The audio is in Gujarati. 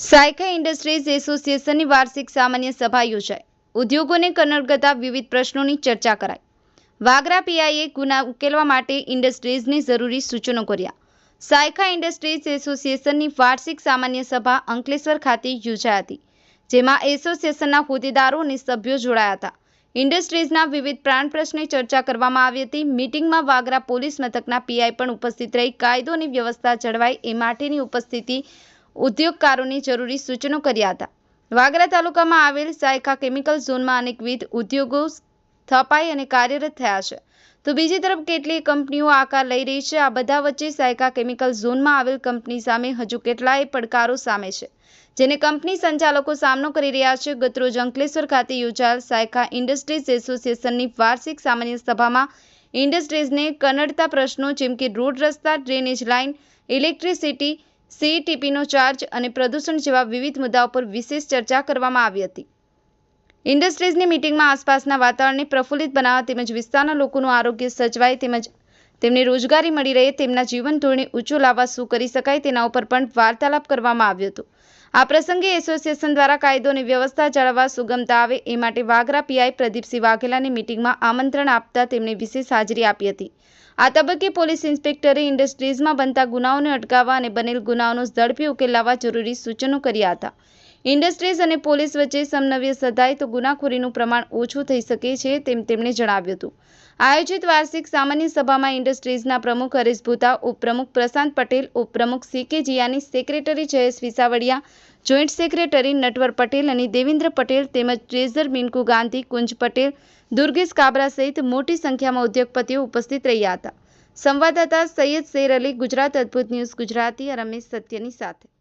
સાયખા ઇન્ડસ્ટ્રીઝ એસોસિએશનની વાર્ષિક સામાન્ય સભા યોજાઈ. ઉદ્યોગોને કનડગતા વિવિધ પ્રશ્નોની ચર્ચા કરાઈ. વાગરા પીઆઈએ ગુના ઉકેલવા માટે ઇન્ડસ્ટ્રીઝને જરૂરી સૂચનો કર્યા. સાયખા ઇન્ડસ્ટ્રીઝ એસોસિએશનની વાર્ષિક સામાન્ય સભા અંકલેશ્વર ખાતે યોજાઈ હતી, જેમાં એસોસિએશનના હોદ્દેદારો અને સભ્યો જોડાયા હતા. ઇન્ડસ્ટ્રીઝના વિવિધ પ્રાણ પ્રશ્ને ચર્ચા કરવામાં આવી હતી. મિટિંગમાં વાગરા પોલીસ મથકના પીઆઈ પણ ઉપસ્થિત રહી. કાયદો અને વ્યવસ્થા જળવાય એ માટેની ઉપસ્થિતિ ઉદ્યોગકારોને જરૂરી સૂચનો કર્યા હતા. વાગરા તાલુકામાં આવેલ સાયખા કેમિકલ ઝોનમાં અનેકવિધ ઉદ્યોગો સ્થપાઈ અને કાર્યરત થયા છે. તો બીજી તરફ કેટલીય કંપનીઓ આકાર લઈ રહી છે. આ બધા વચ્ચે સાયકા કેમિકલ ઝોનમાં આવેલ કંપની સામે હજુ કેટલાય પડકારો સામે છે. જેને કંપની સંચાલકો સામનો કરી રહ્યા છે. ગતરોજ અંકલેશ્વર ખાતે યોજાયેલ સાયકા ઇન્ડસ્ટ્રીઝ એસોસિએશનની વાર્ષિક સામાન્ય સભામાં ઇન્ડસ્ટ્રીઝને કનડતા પ્રશ્નો જેમ કે રોડ રસ્તા, ડ્રેનેજ લાઇન, ઇલેક્ટ્રિસિટી સીઈટીપીનો ચાર્જ અને પ્રદૂષણ જેવા વિવિધ મુદ્દાઓ પર વિશેષ ચર્ચા કરવામાં આવી હતી. ઇન્ડસ્ટ્રીઝની મિટિંગમાં આસપાસના વાતાવરણને પ્રફુલ્લિત બનાવવા તેમજ વિસ્તારના લોકોનું આરોગ્ય સચવાય તેમજ તેમને રોજગારી મળી રહે તેમના જીવન ઊંચું લાવવા શું કરી શકાય તેના ઉપર પણ વાર્તાલાપ કરવામાં આવ્યો હતો. આ પ્રસંગે એસોસિએશન દ્વારા કાયદો અને વ્યવસ્થા જાળવવા સુગમતા આવે એ માટે વાગરા પીઆઈ પ્રદીપસિંહ વાઘેલાની મિટિંગમાં આમંત્રણ આપતા તેમણે વિશેષ હાજરી આપી હતી. આ તબક્કે પોલીસ ઇન્સ્પેક્ટરે ઇન્ડસ્ટ્રીઝમાં બનતા ગુનાઓને અટકાવવા અને બનેલ ગુનાઓનો ઝડપી ઉકેલ લાવવા જરૂરી સૂચનો કર્યા હતા. ઇન્ડસ્ટ્રીઝ અને પોલીસ વચ્ચે સમન્વય સધાય તો ગુનાખોરીનું પ્રમાણ ઓછું થઈ શકે છે તેમ તેમણે જણાવ્યું હતું. આયોજિત વાર્ષિક સામાન્ય સભામાં ઇન્ડસ્ટ્રીઝના પ્રમુખ હરીશ ભૂતા, ઉપપ્રમુખ પ્રશાંત પટેલ, ઉપપ્રમુખ C K Jiyani, secretary Jayesh Visavadiya, joint secretary Natwar Patel અને દેવેન્દ્ર પટેલ તેમજ ટ્રેઝર મિનકુ ગાંધી, કુંજ પટેલ, દુર્ગેશ કાબરા સહિત મોટી સંખ્યામાં ઉદ્યોગપતિઓ ઉપસ્થિત રહ્યા હતા. સંવાદદાતા સૈયદ શેર અલી, ગુજરાત અદ્ભુત ન્યૂઝ ગુજરાતી, રમેશ સત્યની સાથે.